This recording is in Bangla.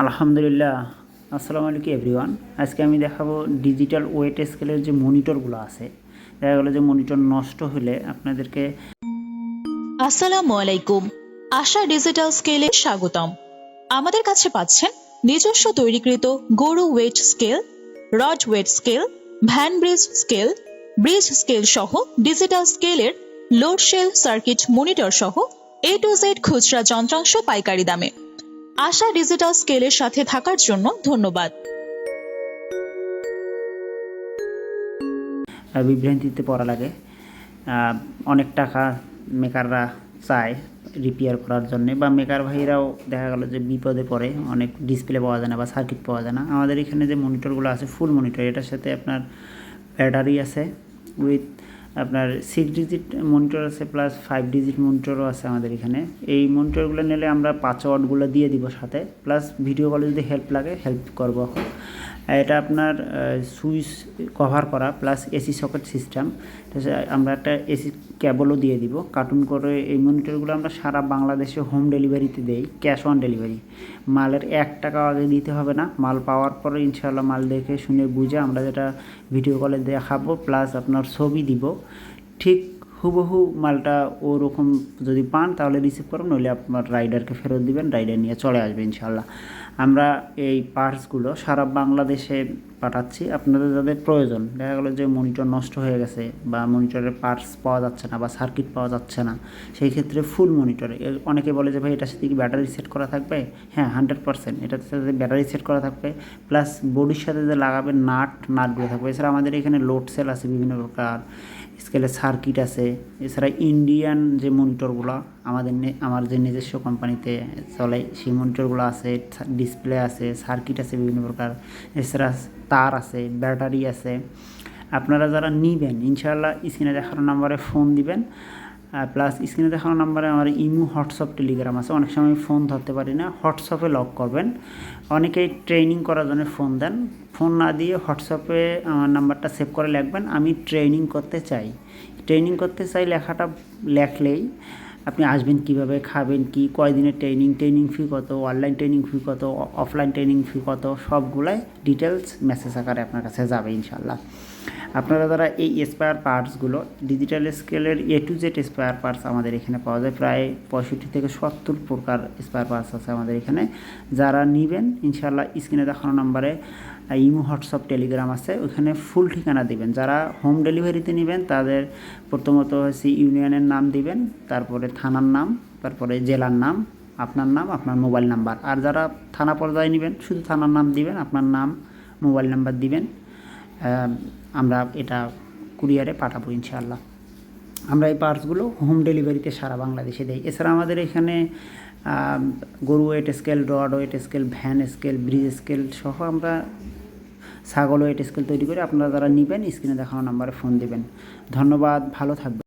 আলহামদুলিল্লাহ। আসসালামু আলাইকুম এভরিওয়ান। আজকে আমি দেখাবো ডিজিটাল ওয়েট স্কেলের যে মনিটরগুলো আছে, দেখা গেলো যে মনিটর নষ্ট হলে আপনাদেরকে আসসালামু আলাইকুম। আশা ডিজিটাল স্কেলে স্বাগতম। আমাদের কাছে পাচ্ছেন নিজস্ব তৈরিকৃত গরু weight scale, rod weight scale, van bridge scale bridge scale সহ ডিজিটাল স্কেলের লোড শেল সার্কিট মনিটর সহ এ টু জেড খুচরা যন্ত্রাংশ পাইকারি দামে। আশা ডিজিটাল স্কেলের সাথে থাকার জন্য ধন্যবাদ। বিভ্রান্তিতে পড়া লাগে। অনেক টাকা মেকাররা চায় রিপেয়ার করার জন্য বা মেকার ভাইরাও দেখা গেল যে বিপদে পড়ে, অনেক ডিসপ্লে পাওয়া যায় না বা সার্কিট পাওয়া যায় না। আমাদের এখানে যে মনিটরগুলো আছে ফুল মনিটর এটার সাথে আপনার ব্যাটারি আছে উইথ আপনার সিক্স ডিজিট মনিটর আছে প্লাস ফাইভ ডিজিট মনিটরও আছে আমাদের এখানে। এই মনিটরগুলো নিলে আমরা পাসওয়ার্ডগুলো দিয়ে দিব সাথে। প্লাস ভিডিও কলে যদি হেল্প লাগে হেল্প করব। এটা আপনার সুইচ কভার করা প্লাস এসি সকেট সিস্টেম আমরা একটা এসি কেবলও দিয়ে দিব। কার্টুন করে এই মনিটরগুলো আমরা সারা বাংলাদেশে হোম ডেলিভারিতে দেই ক্যাশ অন ডেলিভারি মালের এক টাকা আগে দিতে হবে না। মাল পাওয়ার পরে ইনশাল্লাহ মাল দেখে শুনে বুঝে আমরা যেটা ভিডিও কলে দেখাবো প্লাস আপনার ছবি দিব। ঠিক হুবহু মালটা ওরকম যদি পান তাহলে রিসিভ করুন, নইলে আপনার রাইডারকে ফেরত দিবেন রাইডার নিয়ে চলে আসবে ইনশাল্লাহ আমরা এই পার্টসগুলো সারা বাংলাদেশে পাঠাচ্ছি, আপনাদের যাদের প্রয়োজন, দেখা গেলো যে মনিটর নষ্ট হয়ে গেছে বা মনিটরের পার্টস পাওয়া যাচ্ছে না বা সার্কিট পাওয়া যাচ্ছে না, সেই ক্ষেত্রে ফুল মনিটরে অনেকে বলে যে, ভাই এটার সাথে কি ব্যাটারি সেট করা থাকবে? হ্যাঁ হান্ড্রেড পার্সেন্ট এটার সাথে ব্যাটারি সেট করা থাকবে প্লাস বডির সাথে যে লাগাবে নাট নাটগুলো থাকবে। এছাড়া আমাদের এখানে লোড সেল আছে বিভিন্ন প্রকার স্কেলের সার্কিট আছে। এছাড়া ইন্ডিয়ান যে মনিটরগুলো আমাদের আমার যে নিজস্ব কোম্পানিতে চলে, সেই মনিটরগুলো আছে ডিসপ্লে আছে সার্কিট আছে বিভিন্ন প্রকার। এছাড়া তার আছে, ব্যাটারি আছে। আপনারা যারা নিবেন, ইনশাআল্লাহ স্ক্রিনে দেখানো নাম্বারে ফোন দিবেন। প্লাস স্ক্রিনে দেখানো নাম্বারে আমার ইমু, হোয়াটসঅ্যাপ, টেলিগ্রাম আছে। অনেক সময় ফোন ধরতে পারি না। হোয়াটসঅ্যাপে লক করবেন। অনেকেই ট্রেনিং করার জন্য ফোন দেন। ফোন না দিয়ে হোয়াটসঅ্যাপে আমার নাম্বারটা সেভ করে লিখবেন। আমি ট্রেনিং করতে চাই। ট্রেনিং করতে চাই লেখাটা লেখলেই। আপনি আসবেন কীভাবে, খাবেন কি, কয়দিনের ট্রেনিং ট্রেনিং ফি কত অনলাইন ট্রেনিং ফি কত অফলাইন ট্রেনিং ফি কত, সবগুলাই ডিটেলস মেসেজ আকারে আপনার কাছে যাবে ইনশাল্লাহ আপনারা যারা এই স্পায়ার পার্টসগুলো ডিজিটাল স্কেলের A to Z spare parts আমাদের এখানে পাওয়া যায়, প্রায় পঁয়ষট্টি থেকে সত্তর প্রকার স্পায়ার পার্টস আছে আমাদের এখানে। যারা নেবেন ইনশাল্লাহ স্ক্রিনে দেখানো নাম্বারে ইমো, হোয়াটসঅ্যাপ, টেলিগ্রাম আছে। ওখানে ফুল ঠিকানা দিবেন। যারা হোম ডেলিভারিতে নেবেন, তাদের প্রথমত হচ্ছে ইউনিয়নের নাম দিবেন, তারপরে থানার নাম, তারপরে জেলার নাম, আপনার নাম, আপনার মোবাইল নাম্বার। আর যারা থানা পর্যায়ে নেবেন, শুধু থানার নাম দিবেন, আপনার নাম, মোবাইল নাম্বার দিবেন আমরা এটা কুরিয়ারে পাঠাবো ইনশাআল্লাহ। আমরা এই পার্টসগুলো হোম ডেলিভারিতে সারা বাংলাদেশে দেই। এছাড়া আমাদের এখানে গরু weight scale rod weight scale van scale bridge scale সহ আমরা ছাগল ওয়েট স্কেল তৈরি করে আপনারা যারা নেবেন, স্ক্রিনে দেখানো নাম্বারে ফোন দেবেন। ধন্যবাদ, ভালো থাকবেন।